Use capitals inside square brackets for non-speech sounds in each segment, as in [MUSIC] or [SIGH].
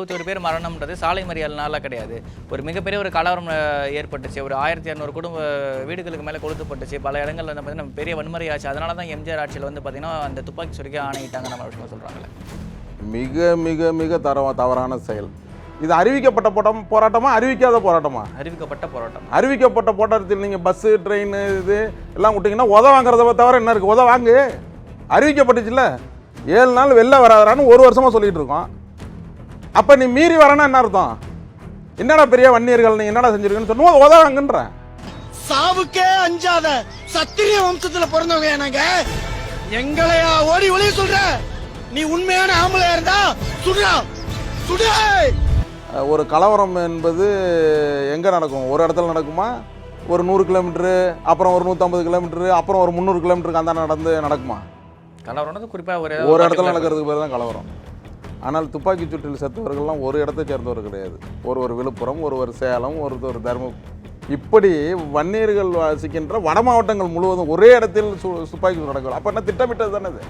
இருபத்தி ஒரு பேர் மரணம்ன்றது சாலை மறியல்னால கிடையாது. ஒரு மிகப்பெரிய ஒரு கலவரம் ஏற்பட்டுச்சு. ஒரு ஆயிரத்தி இரநூறு குடும்ப வீடுகளுக்கு மேலே கொளுத்தப்பட்டுச்சு. பல இடங்கள்ல வந்து பார்த்தீங்கன்னா பெரிய வன்முறை ஆச்சு. அதனால தான் எம்ஜிஆர் ஆட்சியில் வந்து பார்த்தீங்கன்னா அந்த துப்பாக்கி சுருக்கி ஆணையிட்டாங்க நம்ம விஷயம் சொல்கிறாங்களே மிக மிக மிக தர தவறான செயல். இது அறிவிக்கப்பட்ட போட்டம் போராட்டமா? அறிவிக்காத போராட்டமா? அறிவிக்கப்பட்ட போராட்டம். அறிவிக்கப்பட்ட போராட்டத்தில் நீங்கள் பஸ்ஸு ட்ரெயின் இது எல்லாம் விட்டிங்கன்னா உத வாங்குறத தவிர என்ன இருக்குது உத வாங்கு. அறிவிக்கப்பட்டுச்சுல்ல? ஏழு நாள் வெளில வராதான்னு ஒரு வருஷமாக சொல்லிட்டு இருக்கோம். அப்போ நீ மீறி வரனா என்ன அர்த்தம்? என்னடா பெரிய வன்னியர்கள் நீ என்னடா செஞ்சிருக்கேன்னு சொன்னும் உத வாங்குன்ற சாவுக்கே அஞ்சாத சத்திரிய வம்சத்துல பிறந்தவங்க நாங்க. எங்களையா ஓடி ஒளிய சொல்ற? நீ உண்மையான ஆம்பளையா இருந்தா சுடுறா சுடு. ஒரு கலவரம் என்பது எங்கே நடக்கும்? ஒரு இடத்துல நடக்குமா? ஒரு நூறு கிலோமீட்ரு அப்புறம் ஒரு நூற்றம்பது கிலோமீட்ரு அப்புறம் ஒரு முந்நூறு கிலோமீட்டருக்கு அந்த நடந்து நடக்குமா? கலவரம்ன்றது குறிப்பாக ஒரு ஒரு இடத்துல நடக்கிறதுக்கு பேர் தான் கலவரம். ஆனால் துப்பாக்கி சூட்டில் செத்தவர்கள்லாம் ஒரு இடத்தை சேர்ந்தவர் கிடையாது. ஒருவர் விழுப்புரம் ஒருவர் சேலம் ஒருத்தர் தர்ம இப்படி வன்னியர்கள் வாசிக்கின்ற வட மாவட்டங்கள் முழுவதும் ஒரே இடத்தில் சு துப்பாக்கி சூடு நடக்கும் அப்போ என்ன திட்டமிட்டது தானே இது?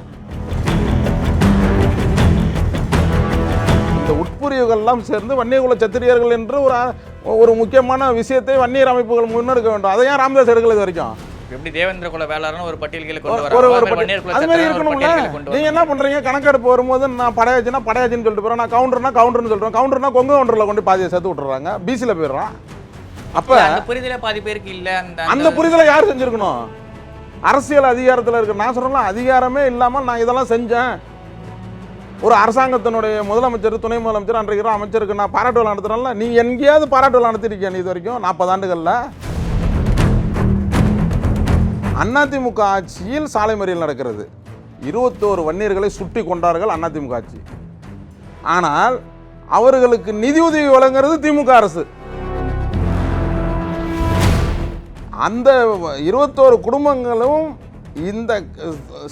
இந்த உட்பிரிவுகள்லாம் சேர்ந்து வன்னியகுல சத்திரியர்கள் என்று ஒரு ஒரு முக்கியமான விஷயத்தை வன்னியர் அமைப்புகள் முன்னெடுக்க வேண்டும். அதை ஏன் ராமதாஸ் எடுக்கல இது வரைக்கும்? எப்படி தேவேந்திர குல வேளாளர்னு ஒரு பட்டியல்களை கொண்டு ஒரு அது மாதிரி இருக்கணும்ல. நீங்க என்ன பண்றீங்க? கணக்கெடுப்பு வரும்போது நான் படையாச்சுன்னா படையாச்சுன்னு சொல்லிட்டு போறேன். நான் கவுண்டர்னா கவுண்டர்னு சொல்றேன். கவுண்டர்னா கொங்கு கவுண்டர்ல கொண்டு பாதியை சேர்த்து விட்டுறாங்க. பிசியில் போயிடுறான். அப்ப. அந்த புரிதலே பாதி பேருக்கு இல்ல. அந்த அந்த புரிதலை யார் செஞ்சிருக்கணும்? அரசியல் அதிகாரத்தில் இருக்க நான் சொல்றேன் அதிகாரமே இல்லாமல் நான் இதெல்லாம் செஞ்சேன். ஒரு அரசாங்கத்தினுடைய முதலமைச்சர் துணை முதலமைச்சர் அன்றைக்கு அமைச்சருக்கு நான் பாராட்டு விழா நடத்துறேன்ல. நீ எங்கேயாவது பாராட்டு விழா நடத்திருக்கியா நீ இது வரைக்கும்? நாற்பது ஆண்டுகளில். அதிமுக ஆட்சியில் சாலை மறியல் நடக்கிறது. இருபத்தோரு வன்னியர்களை சுட்டி கொண்டார்கள் அதிமுக ஆட்சி. ஆனால் அவர்களுக்கு நிதியுதவி வழங்குறது திமுக அரசு. அந்த இருபத்தோரு குடும்பங்களும் இந்த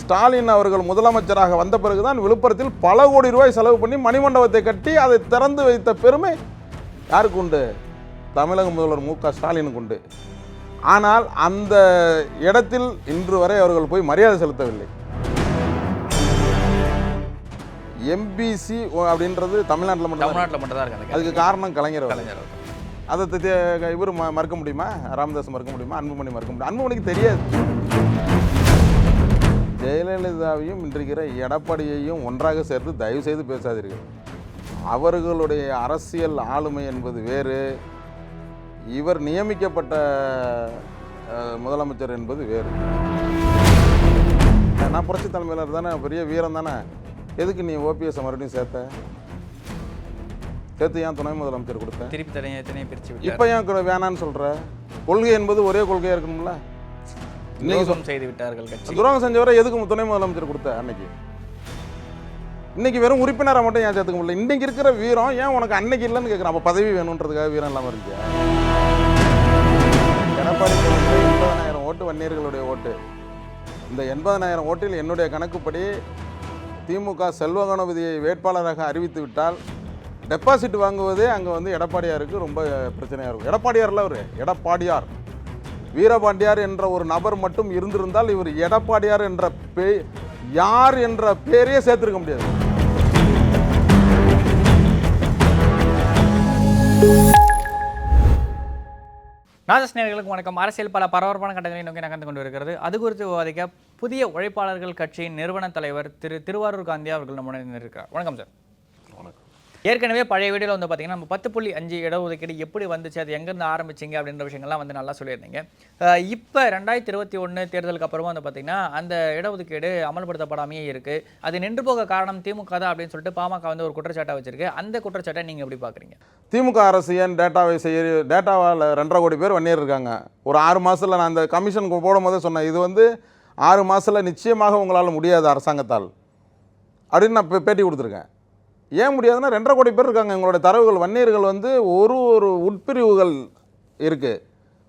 ஸ்டாலின் அவர்கள் முதலமைச்சராக வந்த பிறகுதான் விழுப்புரத்தில் பல கோடி ரூபாய் செலவு பண்ணி மணிமண்டபத்தை கட்டி அதை திறந்து வைத்த பெருமை யாருக்கு உண்டு? தமிழக முதல்வர் மு க ஸ்டாலினுக்கு உண்டு. ஆனால் அந்த இடத்தில் இன்று வரை அவர்கள் போய் மரியாதை செலுத்தவில்லை. எம்பிசி அப்படின்றது தமிழ்நாட்டில் மட்டும் தமிழ்நாட்டுல மட்டும் தான் இருக்கு அதுக்கு காரணம் கலைஞர். கலைஞர். அதை இவர் மறுக்க முடியுமா? ராமதாஸ் மறுக்க முடியுமா? அன்புமணி மறுக்க முடியுமா? அன்புமணிக்கு தெரியாது. ஜெயலலிதாவையும் இன்றைக்கிற எடப்பாடியையும் ஒன்றாக சேர்த்து தயவு செய்து பேசாதீர்கள். அவர்களுடைய அரசியல் ஆளுமை என்பது வேறு. இவர் நியமிக்கப்பட்ட முதலமைச்சர் என்பது வேறு. நான் புரட்சி தலைமையினர் தானே பெரிய வீரம் தானே. எதுக்கு நீ ஓபிஎஸ் மறுபடியும் சேர்த்த? சேர்த்து ஏன் துணை முதலமைச்சர் கொடுத்த? திருப்பி தனியாக தனியாக பிரிச்சு இப்போ ஏன் வேணான்னு சொல்ற? கொள்கை என்பது ஒரே கொள்கையா இருக்கணும்ல? துரோகம் செய்து விட்டார்கள் கட்சி. துரோகம் செஞ்சவரை எதுக்கு துணை முதலமைச்சர் கொடுத்த அன்னைக்கு? இன்னைக்கு வெறும் உறுப்பினரை மட்டும் ஏன் சேர்த்துக்க முடியல? இன்னைக்கு இருக்கிற வீரம் ஏன் உனக்கு அன்னைக்கு இல்லைன்னு கேட்குறேன் அப்போ பதவி வேணுன்றதுக்காக வீரம் இல்லாமல் இருக்கியா? எடப்பாடி எண்பதனாயிரம் ஓட்டு வன்னியர்களுடைய ஓட்டு. இந்த எண்பதனாயிரம் ஓட்டில் என்னுடைய கணக்குப்படி திமுக செல்வ கணபதியை வேட்பாளராக அறிவித்து விட்டால் டெபாசிட் வாங்குவதே அங்கே வந்து எடப்பாடியாருக்கு ரொம்ப பிரச்சனையாக இருக்கும். எடப்பாடியாரில் அவர்? எடப்பாடியார். வீரபாண்டியார் என்ற ஒரு நபர் மட்டும் இருந்திருந்தால் இவர் எடப்பாடியார் என்ற பே யார் என்ற பேரையே சேர்த்துருக்க முடியாது. நாதஸ் நேர்களுக்கு வணக்கம். அரசியல் பல பரபரப்பான கட்டங்களை நோக்கி நகர்ந்து கொண்டு இருக்கிறது அது குறித்து விவாதிக்க புதிய உழைப்பாளர்கள் கட்சியின் நிறுவன தலைவர் திரு திருவாரூர் காந்தி அவர்கள் நம்முடன் இருக்கிறார் வணக்கம் சார். ஏற்கனவே பழைய வீடியோவில் வந்து பார்த்தீங்கன்னா நம்ம பத்து புள்ளி அஞ்சு இடஒதுக்கீடு எப்படி வந்துச்சு அது எங்கேருந்து ஆரம்பிச்சிங்க அப்படின்ற விஷயங்கள்லாம் வந்து நல்லா சொல்லியிருந்தீங்க. இப்போ ரெண்டாயிரத்தி இருபத்தி ஒன்று தேர்தலுக்கு அப்புறமா வந்து பார்த்தீங்கன்னா அந்த இடஒதுக்கீடு அமல்படுத்தப்படாமையே இருக்குது அது நின்று போக காரணம் திமுக தான் அப்படின்னு சொல்லிட்டு பாமக வந்து ஒரு குற்றச்சாட்டை வச்சிருக்கு. அந்த குற்றச்சாட்டை நீங்கள் எப்படி பார்க்குறீங்க திமுக அரசு ஏன் டேட்டாவை செய்ய டேட்டாவால் ரெண்டரை கோடி பேர் வன்னியர் இருக்காங்க. ஒரு ஆறு மாதத்தில் நான் அந்த கமிஷன் போடும் போதே சொன்னேன் இது வந்து ஆறு மாதத்தில் நிச்சயமாக உங்களால் முடியாது அரசாங்கத்தால். அப்படின்னு நான் பேட்டி கொடுத்துருக்கேன். ஏன் முடியாதுன்னா ரெண்டரை கோடி பேர் இருக்காங்க. எங்களோட தரவுகள் வன்னியர்கள் வந்து ஒரு ஒரு உட்பிரிவுகள் இருக்குது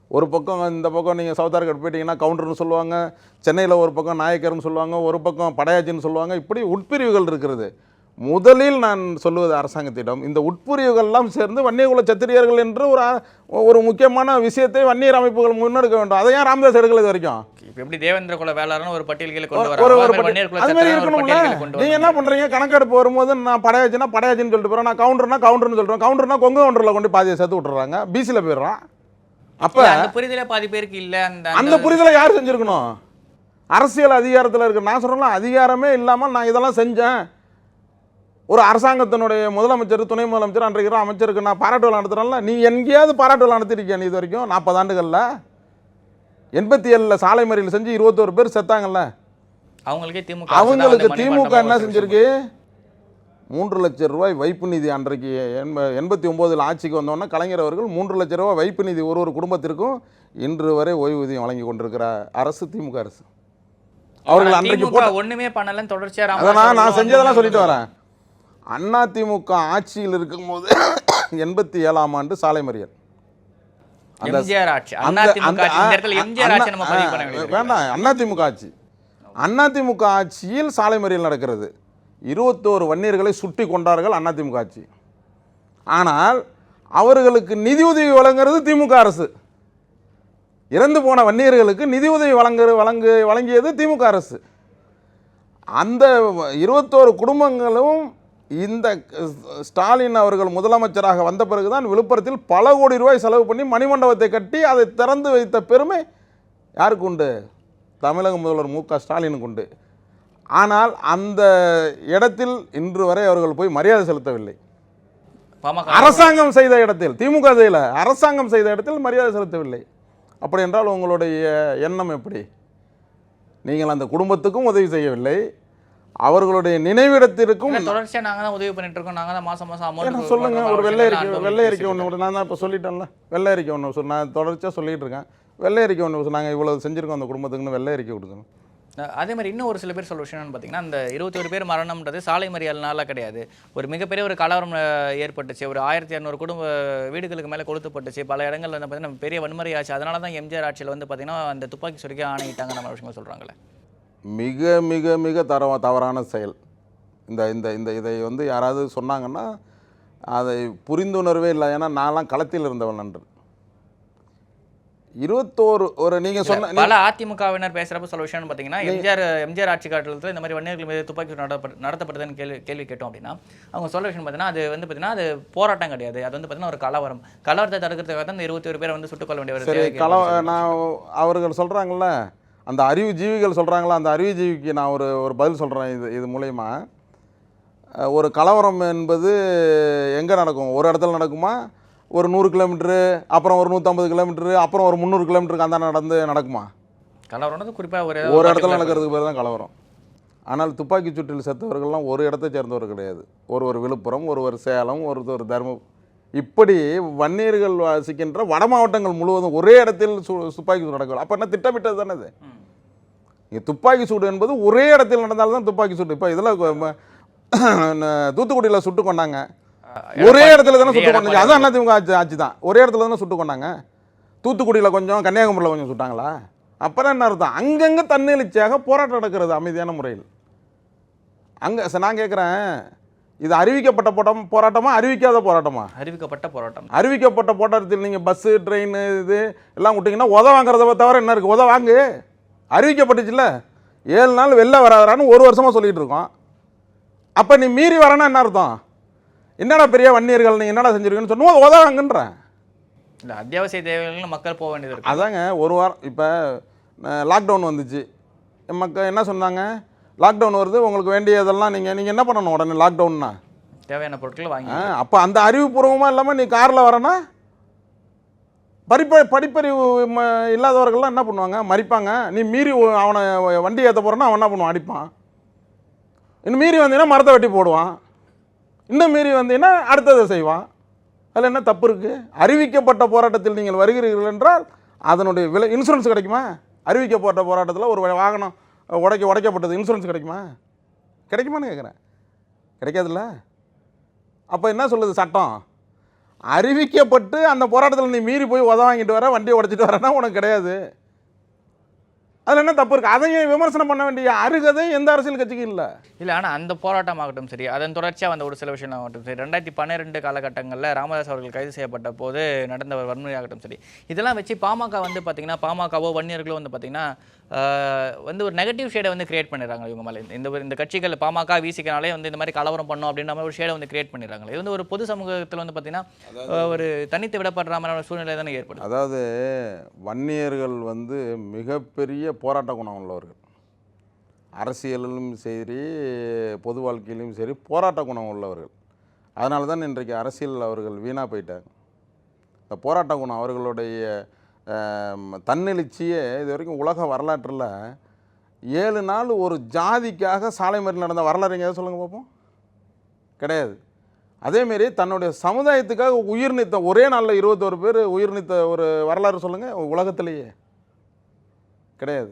ஒரு பக்கம் இந்த பக்கம் நீங்கள் சவுத் ஆர்கட் போயிட்டீங்கன்னா கவுண்டர்னு சொல்லுவாங்க. சென்னையில் ஒரு பக்கம் நாயக்கர்னு சொல்லுவாங்க. ஒரு பக்கம் படையாச்சின்னு சொல்லுவாங்க. இப்படி உட்பிரிவுகள் இருக்கிறது. முதலில் நான் சொல்லுவது அரசாங்கத்திடம் இந்த உட்பிரிவுகள்லாம் சேர்ந்து வன்னியகுல சத்திரியர்கள் என்று ஒரு ஒரு முக்கியமான விஷயத்தை வன்னியர் அமைப்புகள் முன்னெடுக்க வேண்டும். அதை ஏன் ராமதாஸ் எடுக்கல இது வரைக்கும்? இப்போ எப்படி தேவேந்திர குல வேளாளர்னு ஒரு பட்டியலுக்கு கொண்டு ஒரு ஒரு வராங்க பட்டி- வன்னியர் குல அது மாதிரி இருக்கணும்ல. பட்டியலுக்கு கொண்டு நீங்க என்ன பண்றீங்க? கணக்கெடுப்பு வரும்போது நான் படையாச்சுன்னா படையாச்சுன்னு சொல்லிட்டு போறேன். நான் கவுண்டர்னா கவுண்டர்னு சொல்றேன் கவுண்டர்னா கொங்கு கவுண்டர்ல கொண்டு பாதியை சேர்த்து விட்டுறாங்க. பிசியில் போயிடுறான். அப்ப அந்த புரிதலே பாதி பேருக்கு இல்ல. அந்த அந்த புரிதலை யார் செஞ்சிருக்கணும்? அரசியல் அதிகாரத்தில் இருக்கு நான் சொல்றேன் அதிகாரமே இல்லாமல் நான் இதெல்லாம் செஞ்சேன். ஒரு அரசாங்கத்தினுடைய முதலமைச்சர் துணை முதலமைச்சர் அன்றைக்கு அமைச்சருக்கு நான் பாராட்டு விழா நடத்துறேன்ல நீ எங்கேயாவது பாராட்டு விழா நடத்திருக்கியா நீ இது வரைக்கும் நாற்பது ஆண்டுகளில். எண்பத்தி ஏழில் சாலை மறியல் செஞ்சு இருபத்தோரு பேர் செத்தாங்கல்ல. அவங்களுக்கே திமுக அவங்களுக்கு திமுக என்ன செஞ்சிருக்கு? மூன்று லட்சம் ரூபாய் வைப்பு நிதி அன்றைக்கு எண்ப எண்பத்தி ஒம்போதில் ஆட்சிக்கு வந்தோடனே கலைஞர் அவர்கள் மூன்று லட்சம் ரூபாய் வைப்பு நிதி ஒரு ஒரு குடும்பத்திற்கும் இன்று வரை ஓய்வூதியம் வழங்கி கொண்டிருக்கிற அரசு திமுக அரசு. அவர்கள் அன்றைக்கு ஒண்ணுமே பண்ணலன்னு தொடர்ச்சியா நான் செஞ்சதெல்லாம் சொல்லிட்டு வரேன். அண்ணா திமுக ஆட்சியில் இருக்கும்போது [COUGHS] எண்பத்தி ஏழாம் ஆண்டு சாலை மறியல். வேண்டாம் அண்ணா திமுக ஆட்சி அண்ணா திமுக ஆட்சியில் சாலை மறியல் நடக்கிறது. இருபத்தோரு வன்னியர்களை சுட்டி கொண்டார்கள் அண்ணா திமுக ஆட்சி. ஆனால் அவர்களுக்கு நிதியுதவி வழங்குறது திமுக அரசு. இறந்து போன வன்னியர்களுக்கு நிதியுதவி வழங்கு வழங்கு வழங்கியது திமுக அரசு. அந்த இருபத்தோரு குடும்பங்களும் இந்த ஸ்டாலின் அவர்கள் முதலமைச்சராக வந்த பிறகுதான் விழுப்புரத்தில் பல கோடி ரூபாய் செலவு பண்ணி மணிமண்டபத்தை கட்டி அதை திறந்து வைத்த பெருமை யாருக்கு உண்டு? தமிழக முதல்வர் மு க ஸ்டாலினுக்கு உண்டு. ஆனால் அந்த இடத்தில் இன்று வரை அவர்கள் போய் மரியாதை செலுத்தவில்லை. அரசாங்கம் செய்த இடத்தில் திமுக செய்யல அரசாங்கம் செய்த இடத்தில் மரியாதை செலுத்தவில்லை. அப்படி என்றால் உங்களுடைய எண்ணம் எப்படி? நீங்கள் அந்த குடும்பத்துக்கும் உதவி செய்யவில்லை. அவர்களுடைய நினைவிடத்திற்கும் இல்ல, தொடர்ச்சியா நாங்க தான் உதவி பண்ணிட்டு இருக்கோம் நாங்க தான் மாசம் மாசம் ஏன்னா அமௌண்ட் சொல்லுங்க ஒரு வெள்ளை அறிக்கை வெள்ளை அறிக்கை ஒன்று நான் தான் இப்போ சொல்லிட்டேன்ல வெள்ளை அறிக்கை ஒன்று சொல் நான் தொடர்ச்சியாக சொல்லிட்டு இருக்கேன் வெள்ளை அறிக்கை ஒன்று நாங்கள் இவ்வளவு செஞ்சுருக்கோம் அந்த குடும்பத்துக்குன்னு வெள்ளை அறிக்கை கொடுக்கணும். அதே மாதிரி இன்னும் ஒரு சில பேர் சொல்ல விஷயம் என்னன்னு பார்த்தீங்கன்னா அந்த இருபத்தொரு பேர் மரணம்ன்றது சாலை மறியல்னால கிடையாது. ஒரு மிகப்பெரிய ஒரு கலவரம் ஏற்பட்டுச்சு. ஒரு ஆயிரத்தி இரநூறு குடும்ப வீடுகளுக்கு மேலே கொளுத்தப்பட்டுச்சு. பல இடங்கள்ல வந்து பார்த்தீங்கன்னா பெரிய வன்முறை ஆச்சு அதனால தான் எம்ஜிஆர் ஆட்சியில் வந்து பார்த்தீங்கன்னா அந்த துப்பாக்கி சுருக்கே ஆணையிட்டாங்க நம்ம விஷயங்கள் சொல்கிறாங்களே மிக மிக மிக தர தவறான செயல். இந்த இந்த இந்த இதை வந்து யாராவது சொன்னாங்கன்னா அதை புரிந்துணர்வே இல்லை. ஏன்னா நான்லாம் களத்தில் இருந்தவன் நன்று இருபத்தோரு ஒரு நீங்கள் சொன்ன பல அதிமுகவினர் பேசுறப்ப சொல்ல விஷயம்னு பார்த்தீங்கன்னா எம்ஜிஆர் எம்ஜிஆர் ஆட்சி காலத்தில் இந்த மாதிரி வன்னியர்கள் மீது துப்பாக்கி நடத்தப்படுதுன்னு கேள்வி கேள்வி கேட்டோம் அப்படின்னா அவங்க சொல்ல விஷயம் பார்த்தீங்கன்னா அது வந்து பார்த்தீங்கன்னா அது போராட்டம் கிடையாது. அது வந்து பார்த்தீங்கன்னா ஒரு கலவரம். கலவரத்தை தடுக்கிறதுக்காக தான் இந்த இருபத்தி ஒரு பேரை வந்து சுட்டுக் கொள்ள வேண்டிய. நான் அவர்கள் சொல்கிறாங்கல்ல அந்த அறிவு ஜீவிகள் சொல்கிறாங்களா அந்த அறிவு ஜீவிக்கு நான் ஒரு ஒரு பதில் சொல்கிறேன் இது இது மூலயமா. ஒரு கலவரம் என்பது எங்கே நடக்கும்? ஒரு இடத்துல நடக்குமா? ஒரு நூறு கிலோமீட்ரு அப்புறம் ஒரு நூற்றம்பது கிலோமீட்ரு அப்புறம் ஒரு முந்நூறு கிலோமீட்டருக்கு அந்த நடந்து நடக்குமா? கலவரம்னது குறிப்பா ஒரு ஒரு இடத்துல நடக்கிறதுக்கு பேர் தான் கலவரம். ஆனால் துப்பாக்கி சூட்டில் செத்தவர்கள்லாம் ஒரு இடத்தை சேர்ந்தவர் கிடையாது. ஒருவர் விழுப்புரம் ஒருவர் சேலம் ஒருவர் தர்ம இப்படி வன்னியர்கள் வாசிக்கின்ற வட மாவட்டங்கள் முழுவதும் ஒரே இடத்தில் சு துப்பாக்கி சூடு நடக்கும் அப்போ என்ன திட்டமிட்டது தானே இது? ம். இங்கே துப்பாக்கி சூடு என்பது ஒரே இடத்தில் நடந்தால்தான் துப்பாக்கி சூடு. இப்போ இதில் தூத்துக்குடியில் சுட்டு கொண்டாங்க. ஒரே இடத்துல தானே சுட்டு கொண்டாங்க. அதான் அதிமுக ஆட்சி ஆட்சி தான். ஒரே இடத்துல தானே சுட்டு கொண்டாங்க. தூத்துக்குடியில் கொஞ்சம் கன்னியாகுமரியில் கொஞ்சம் சுட்டாங்களா? அப்புறம் என்ன அர்த்தம்? அங்கங்கே தன்னெழுச்சியாக போராட்டம் நடக்கிறது அமைதியான முறையில். அங்கே நான் கேட்குறேன் இது அறிவிக்கப்பட்ட போட்டம் போராட்டமா? அறிவிக்காத போராட்டமா? அறிவிக்கப்பட்ட போராட்டம். அறிவிக்கப்பட்ட போராட்டத்தில் நீங்கள் பஸ்ஸு ட்ரெயின் இது எல்லாம் விட்டிங்கன்னா உத வாங்குறத தவிர என்ன இருக்குது உத வாங்கு. அறிவிக்கப்பட்டுச்சுல்ல? ஏழு நாள் வெளில வராதரான்னு ஒரு வருஷமாக சொல்லிகிட்டு இருக்கோம். அப்போ நீ மீறி வரனா என்ன அர்த்தம்? என்னடா பெரிய வன்னியர்கள் நீ என்னடா செஞ்சிருக்கீங்கன்னு சொன்னும் உத வாங்குன்றேன் இல்ல அத்தியாவசிய தேவைகள் மக்கள் போக வேண்டியது அதாங்க ஒரு வாரம் இப்போ லாக்டவுன் வந்துச்சு. மக்கள் என்ன சொன்னாங்க? லாக்டவுன் வருது உங்களுக்கு வேண்டியதெல்லாம் நீங்கள் நீங்கள் என்ன பண்ணணும் உடனே லாக்டவுன்னா தேவையான பொருட்கள் வாங்கி அப்போ அந்த அறிவுபூர்வமாக இல்லாமல் நீ காரில் வரனா படிப்ப படிப்பறிவு இல்லாதவர்கள்லாம் என்ன பண்ணுவாங்க? மறிப்பாங்க. நீ மீறி அவனை வண்டி ஏற்ற போகிறனா அவன் என்ன பண்ணுவான்? அடிப்பான். இன்னும் மீறி வந்தீங்கன்னா மரத்தை வெட்டி போடுவான். இன்னும் மீறி வந்தீங்கன்னா அடுத்ததை செய்வான். அதில் என்ன தப்பு இருக்குது அறிவிக்கப்பட்ட போராட்டத்தில் நீங்கள் வருகிறீர்கள் என்றால் அதனுடைய விலை இன்சூரன்ஸ் கிடைக்குமா? அறிவிக்கப்பட்ட போராட்டத்தில் ஒரு வாகனம் உடைக்க உடைக்கப்பட்டது இன்சூரன்ஸ் கிடைக்குமா? கிடைக்குமான்னு கேட்குறேன். கிடைக்காதுல்ல? அப்போ என்ன சொல்லுது சட்டம்? அறிவிக்கப்பட்டு அந்த போராட்டத்தில் நீ மீறி போய் உத வாங்கிட்டு வர வண்டியை உடைச்சிட்டு வரேன்னா உனக்கு கிடையாது. அதில் என்ன தப்பு இருக்குது அதையும் விமர்சனம் பண்ண வேண்டிய அருகதை எந்த அரசியல் கட்சிக்கும் இல்லை. இல்லை ஆனால் அந்த போராட்டம் ஆகட்டும் சரி அதன் தொடர்ச்சியாக வந்த ஒரு சில விஷயம் ஆகட்டும் சரி ரெண்டாயிரத்தி பன்னிரெண்டு காலகட்டங்களில் ராமதாஸ் அவர்கள் கைது செய்யப்பட்ட போது நடந்த ஒரு வன்முறை ஆகட்டும் சரி இதெல்லாம் வச்சு பாமக வந்து பார்த்தீங்கன்னா பாமகவோ வன்னியர்களோ வந்து பார்த்தீங்கன்னா வந்து ஒரு நெகட்டிவ் ஷேடை வந்து கிரியேட் பண்ணிடுறாங்க இவங்க மேலே. இந்த இந்த கட்சிகள் பாமக வீசிக்கனாலே வந்து இந்த மாதிரி கலவரம் பண்ணும் அப்படின்ற மாதிரி ஒரு ஷேடை வந்து கிரியேட் பண்ணிடுறாங்க இது வந்து ஒரு பொது சமூகத்தில் வந்து பார்த்தீங்கன்னா ஒரு தனித்து விடப்படுற மாதிரியான சூழ்நிலை தானே ஏற்படுது. அதாவது வன்னியர்கள் வந்து மிகப்பெரிய போராட்ட குணம் உள்ளவர்கள். அரசியலிலும் சரி பொது வாழ்க்கையிலும் சரி போராட்ட குணம் உள்ளவர்கள். அதனால தான் இன்றைக்கு அரசியல் அவர்கள் வீணாக போயிட்டாங்க. இந்த போராட்ட குணம் அவர்களுடைய தன்னெழுச்சியே இது வரைக்கும் உலக வரலாற்றில் ஏழு நாள் ஒரு ஜாதிக்காக சாலை மறியல் நடந்த வரலாறு எங்கேயாவது சொல்லுங்கள் பார்ப்போம். கிடையாது. அதேமாரி தன்னுடைய சமுதாயத்துக்காக உயிர் நீத்த ஒரே நாளில் இருபத்தோரு பேர் உயிர் நீத்த ஒரு வரலாறு சொல்லுங்கள் உலகத்திலேயே. கிடையாது.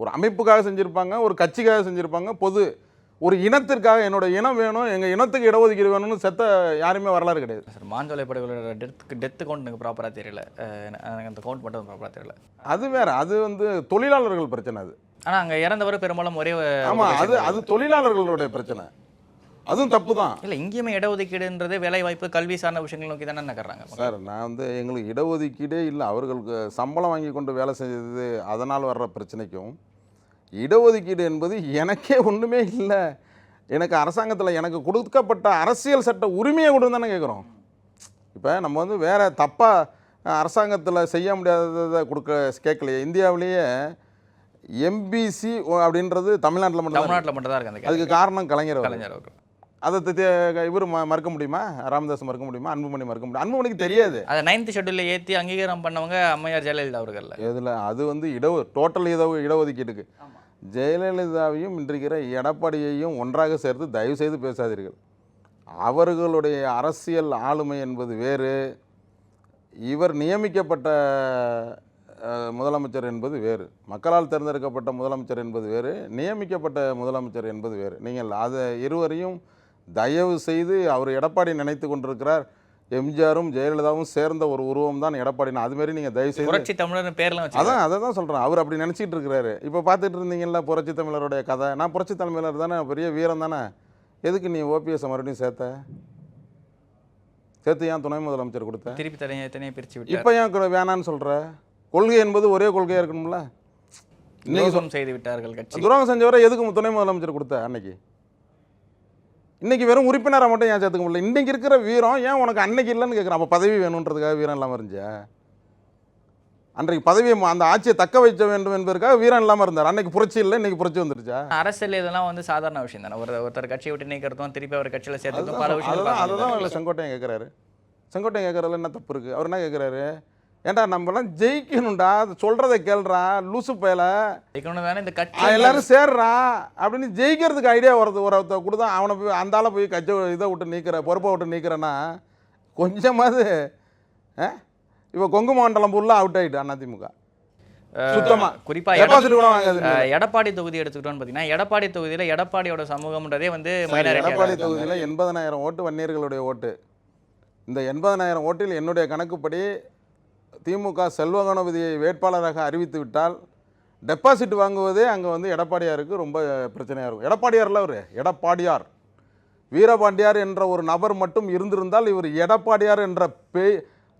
ஒரு அமைப்புக்காக செஞ்சுருப்பாங்க ஒரு கட்சிக்காக செஞ்சுருப்பாங்க பொது ஒரு இனத்திற்காக என்னோட இனம் வேணும் எங்கள் இனத்துக்கு இடஒதுக்கீடு வேணும்னு செத்த யாருமே வரலாறு கிடையாது. சார் மாஞ்சோலை படைகளோட டெத் டெத் கவுண்ட் எனக்கு ப்ராப்பராக தெரியல. எனக்கு அந்த கவுண்ட் மட்டும் ப்ராப்பராக தெரியல. அது வேற அது வந்து தொழிலாளர்கள் பிரச்சனை அது. ஆனால் அங்கே இறந்தவர் பெரும்பாலும் ஒரே ஆமாம் அது அது தொழிலாளர்களுடைய பிரச்சனை. அதுவும் தப்பு தான் இல்லை இங்கேயுமே இடஒதுக்கீடுன்றது வேலை வாய்ப்பு கல்வி சார்ந்த விஷயங்கள் நோக்கி தானே நகர்றாங்க சார் நான் வந்து எங்களுக்கு இடஒதுக்கீடே இல்லை. அவர்களுக்கு சம்பளம் வாங்கி கொண்டு வேலை செஞ்சது அதனால் வர்ற பிரச்சனைக்கும் இடஒதுக்கீடு என்பது எனக்கே ஒன்றுமே இல்லை. எனக்கு அரசாங்கத்தில் எனக்கு கொடுக்கப்பட்ட அரசியல் சட்ட உரிமையை கொடுன்னு தானே கேட்குறோம் இப்போ நம்ம வந்து வேறு தப்பாக அரசாங்கத்தில் செய்ய முடியாததை கொடுக்க கேட்கலையே. இந்தியாவிலேயே எம்பிசி அப்படின்றது தமிழ்நாட்டில் மட்டும் தமிழ்நாட்டில் மட்டும் தான் இருக்கு அந்த அதுக்கு காரணம் கலைஞர். கலைஞர் அவர்கள். அதை இவர் மறுக்க முடியுமா? ராமதாஸ் மறுக்க முடியுமா? அன்புமணி மறுக்க முடியும்? அன்புமணிக்கு தெரியாது. அதை நைன்த் ஷெட்யூலில் ஏற்றி அங்கீகாரம் பண்ணவங்க அம்மையார் ஜெயலலிதா அவர்கள் இதில் அது வந்து இட டோட்டல் இட இடஒதுக்கீட்டுக்கு. ஜெயலலிதாவையும் இன்றைக்கிற எடப்பாடியையும் ஒன்றாக சேர்த்து தயவு செய்து பேசாதீர்கள். அவர்களுடைய அரசியல் ஆளுமை என்பது வேறு. இவர் நியமிக்கப்பட்ட முதலமைச்சர் என்பது வேறு. மக்களால் தேர்ந்தெடுக்கப்பட்ட முதலமைச்சர் என்பது வேறு. நியமிக்கப்பட்ட முதலமைச்சர் என்பது வேறு. நீங்கள் அதை இருவரையும் தயவு செய்து அவர் எடப்பாடி நினைத்து கொண்டிருக்கிறார். எம்ஜிஆரும் ஜெயலலிதாவும் சேர்ந்த ஒரு உருவம் தான் எடப்பாடி அதுமாரி நீங்கள் தயவு செய்து புரட்சி தமிழர் பேர்லாம் அதான் அதை தான் சொல்கிறேன் அவர் அப்படி நினச்சிட்டு இருக்கிறாரு. இப்போ பார்த்துட்டு இருந்தீங்கல்ல புரட்சி தமிழருடைய கதை. நான் புரட்சி தமிழர் தானே பெரிய வீரம் தானே. எதுக்கு நீ ஓபிஎஸ் மறுபடியும் சேர்த்த? சேர்த்து ஏன் துணை முதலமைச்சர் கொடுத்த? திருப்பி தனியாக தனியாக பிரித்து விட்டு இப்போ ஏன் வேணான்னு சொல்கிற கொள்கை என்பது ஒரே கொள்கையாக இருக்கணும்ல? இன்னைக்கு துரோகம் செய்து விட்டார்கள் கட்சி. துரோகம் செஞ்சவரை எதுக்கு துணை முதலமைச்சர் கொடுத்த அன்னைக்கு? இன்னைக்கு வெறும் உறுப்பினரை மட்டும் ஏன் சேர்த்துக்க முடியல? இன்னைக்கு இருக்கிற வீரம் ஏன் உனக்கு அன்னைக்கு இல்லைன்னு கேட்குறேன் அப்போ பதவி வேணுன்றதுக்காக வீரம் இல்லாமல் இருந்துச்சா. அன்றைக்கு பதவியை அந்த ஆட்சியை தக்க வைக்க வேண்டும் என்பதற்காக வீரம் இல்லாமல் இருந்தார். அன்னைக்கு புரட்சி இல்லை இன்னைக்கு புரட்சி வந்துருச்சா. அரசியல் இதெல்லாம் வந்து சாதாரண விஷயம் தானே. ஒரு ஒருத்தர் கட்சியை விட்டு நீக்கிறதும் திருப்பி அவர் கட்சியில் சேர்த்துக்கும் பல அதுதான் அதுதான் விஷயம் அதுதான் அவங்கள செங்கோட்டையன் கேட்குறாரு செங்கோட்டையன் கேட்குறதுல என்ன தப்பு இருக்குது அவர் என்ன கேட்குறாரு ஏன்டா நம்மலாம் ஜெயிக்கணும்டா சொல்கிறத கேள்றா லூசு பயல. தானே இந்த கட்சி. எல்லாரும் சேர்றா அப்படின்னு ஜெயிக்கிறதுக்கு ஐடியா வருது. ஒரு கொடுத்தா அவனை போய் அந்த ஆளை போய் கட்சி இதை விட்டு நீக்கிற பொறுப்பை விட்டு நீக்கிறேன்னா கொஞ்சமாவது? இப்போ கொங்கு மண்டலம் ஃபுல்லாக அவுட் ஆகிட்டு அதிமுக. சுத்தமா. குறிப்பா டெபாசிட் கூட வாங்காது அஹ், எடப்பாடி தொகுதி எடுத்துக்கிட்டோம்னு பார்த்தீங்கன்னா எடப்பாடி தொகுதியில் எடப்பாடியோட சமூகம்ன்றதே வந்து எடப்பாடி. தொகுதியில் எண்பதனாயிரம் ஓட்டு வன்னியர்களுடைய ஓட்டு. இந்த எண்பதனாயிரம் ஓட்டில் என்னுடைய கணக்குப்படி திமுக செல்வ கணபதியை வேட்பாளராக அறிவித்து விட்டால் டெபாசிட் வாங்குவதே அங்கே வந்து எடப்பாடியாருக்கு ரொம்ப பிரச்சனையாக இருக்கும். எடப்பாடியார்ல அவர்? எடப்பாடியார். வீரபாண்டியார் என்ற ஒரு நபர் மட்டும் இருந்திருந்தால் இவர் எடப்பாடியார் என்ற பே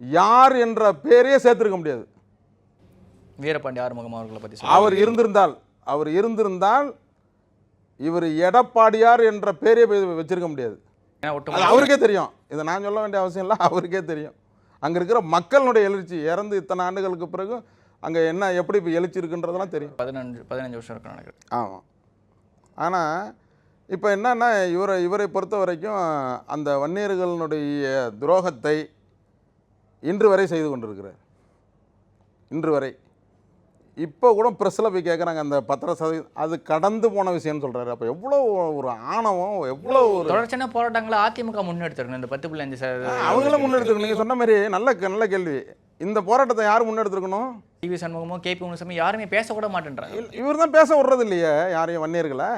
யார் என்ற பேரையே சேர்த்திருக்க முடியாது. வீரபாண்டி ஆறுமுகம் அவர்களை பற்றி அவர் இருந்திருந்தால் அவர் இருந்திருந்தால் இவர் எடப்பாடியார் என்ற பேரே போய் வச்சிருக்க முடியாது. அவருக்கே தெரியும். இதை நான் சொல்ல வேண்டிய அவசியம் இல்லை அவருக்கே தெரியும். அங்கே இருக்கிற மக்களுடைய எழுச்சி இறந்து இத்தனை ஆண்டுகளுக்கு பிறகு அங்கே என்ன எப்படி இப்போ எழுச்சி இருக்குன்றதெல்லாம் தெரியும். பதினஞ்சு பதினஞ்சு வருஷம் இருக்கும் நினைக்கிறேன். ஆமாம் ஆனால் இப்போ என்னன்னா இவரை இவரை பொறுத்த வரைக்கும் அந்த வன்னியர்களுடைய துரோகத்தை இன்று வரை செய்து கொண்டிருக்கிறார். இன்று வரை. இப்போ கூட ப்ரெஸ்ஸில் போய் கேட்குறாங்க அந்த பத்திர சதவீதம் அது கடந்து போன விஷயம்னு சொல்கிறாரு அப்போ எவ்வளோ ஒரு ஆணவம் எவ்வளோ ஒரு தொடர்ச்சியான போராட்டங்களை அதிமுக முன்னெடுத்திருக்கணும் இந்த பத்து புள்ளி அஞ்சு சார் அவங்களும் முன்னெடுத்துக்கணும் நீங்கள் சொன்ன மாதிரி நல்ல நல்ல கேள்வி. இந்த போராட்டத்தை யார் முன்னெடுத்துருக்கணும்? டிவி சண்முகமோ கேபி முனுசாமி யாருமே பேசக்கூட மாட்டேன்றாங்க. இவர் தான் பேச விடுறது இல்லையே யாரையும் வன்னியர்களை?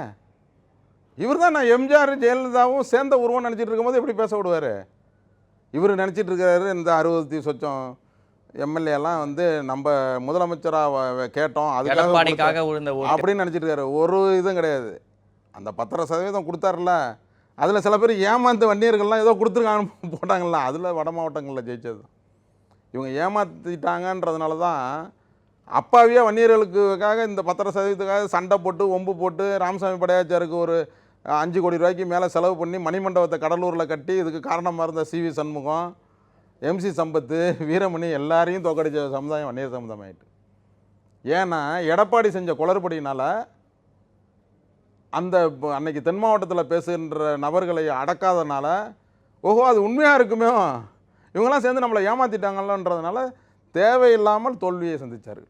இவர் தான் நான் எம்ஜிஆர் ஜெயலலிதாவும் சேர்ந்த உருவம் நினச்சிட்டு இருக்கும்போது எப்படி பேச விடுவார்? இவர் நினச்சிட்டு இருக்காரு இந்த அறுபத்தி சொச்சம். எம்எல்ஏலாம் வந்து நம்ம முதலமைச்சராக கேட்டோம். அதுக்காக விழுந்த அப்படின்னு நினச்சிட்டு இருக்காரு ஒரு இதுவும் கிடையாது. அந்த பத்தரை சதவீதம் கொடுத்தாருல அதில் சில பேர் ஏமாந்து வன்னியர்கள்லாம் ஏதோ கொடுத்துருக்காங்க போட்டாங்கல்ல. அதில் வட மாவட்டங்களில் ஜெயிச்சது. இவங்க ஏமாத்திட்டாங்கன்றதுனால தான் அப்பாவியா வன்னியர்களுக்காக இந்த பத்தரை சதவீதத்துக்காக சண்டை போட்டு ஒம்பு போட்டு ராமசாமி படையாச்சாருக்கு ஒரு அஞ்சு கோடி ரூபாய்க்கு மேலே செலவு பண்ணி மணிமண்டபத்தை கடலூரில் கட்டி இதுக்கு காரணமாக இருந்த சிவி சண்முகம் எம்சி சம்பத்து வீரமணி எல்லாரையும் தோக்கடிச்ச சமுதாயம் வன்னியர் சமுதாயம் ஆயிட்டு ஏன்னா எடப்பாடி செஞ்ச குளறுபடினால் அந்த அன்னைக்கு தென் மாவட்டத்தில் பேசுகின்ற நபர்களை அடக்காதனால ஓஹோ அது உண்மையாக இருக்குமே? இவங்கெல்லாம் சேர்ந்து நம்மளை ஏமாற்றிட்டாங்கல்லன்றதுனால தேவையில்லாமல் தோல்வியை சந்திச்சார்.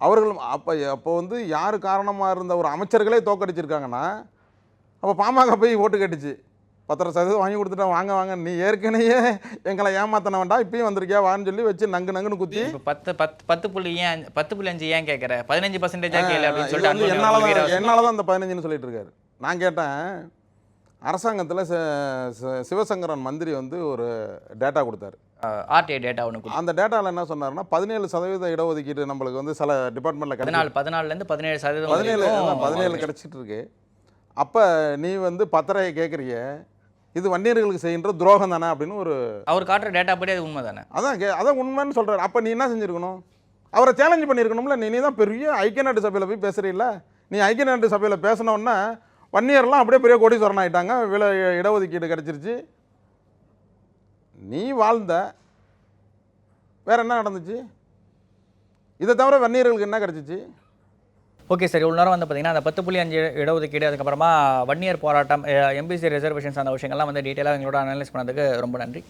அவர்கள் அப்போ அப்போ வந்து யார் காரணமாக இருந்த ஒரு அமைச்சர்களே தோக்கடிச்சிருக்காங்கன்னா அப்போ பாமக போய் ஓட்டு கேட்டுச்சு. பத்தரை சதவீதம் வாங்கி கொடுத்துட்டா வாங்க வாங்க நீ ஏற்கனவே எங்களை ஏமாத்தின வேண்டாம் இப்பயும் வந்திருக்கியா வான்னு சொல்லி வச்சு நங்கு நங்குன்னு குத்தி. பத்து பத்து பத்து புள்ளி ஏன் பத்து புள்ளி அஞ்சு ஏன் கேட்குற பதினஞ்சு பர்சன்டேஜா கேளு அப்படின்னு சொல்லிட்டு என்னால தான். என்னால தான் இந்த பதினஞ்சுன்னு சொல்லிட்டு இருக்காரு. நான் கேட்டேன் அரசாங்கத்தில் சிவசங்கரன் மந்திரி வந்து ஒரு டேட்டா கொடுத்தாரு. ஆர்டிஐ டேட்டா ஒன்று அந்த டேட்டாவில் என்ன சொன்னாருன்னா பதினேழு சதவீத இடஒதுக்கீடு நம்மளுக்கு வந்து சில டிபார்ட்மெண்ட்டில் பதினாலு பதினாலுலேருந்து பதினேழு சதவீதம் பதினேழு பதினேழு கிடச்சிட்டு இருக்கு. அப்போ நீ வந்து பத்தரையை கேட்குறிய இது வன்னியர்களுக்கு செய்கின்ற துரோகம் தானே அப்படின்னு ஒரு அவர் காட்டுற டேட்டா படி அது உண்மை தானே? அதான் கே அதான் உண்மைன்னு சொல்கிறார் அப்போ நீ என்ன செஞ்சுருக்கணும்? அவரை சேலஞ்ச் பண்ணியிருக்கணும்ல. நீ தான் பெரிய ஐக்கிய நாட்டு சபையில் போய் பேசுறீல்ல. நீ ஐக்கிய நாட்டு சபையில் பேசினோன்னா வன்னியர்லாம் அப்படியே பெரிய கோடீஸ்வரன் ஆயிட்டாங்க. விலை இடஒதுக்கீடு கிடச்சிருச்சு. நீ வாழ்ந்த வேற என்ன நடந்துச்சு? இதை தவிர வன்னியர்களுக்கு என்ன கிடச்சிச்சு? ஓகே சார் இவ்வளோ நேரம் வந்து பார்த்தீங்கன்னா அந்த பத்து புள்ளி அஞ்சு இடஒதுக்கீடு அதுக்கப்புறமா வன்னியர் போராட்டம் எம்பிசி ரிசர்வேஷன்ஸ் அந்த விஷயங்கள்லாம் வந்து டீட்டெயிலாக எங்களோட அனலைஸ் பண்ணதுக்கு ரொம்ப நன்றி.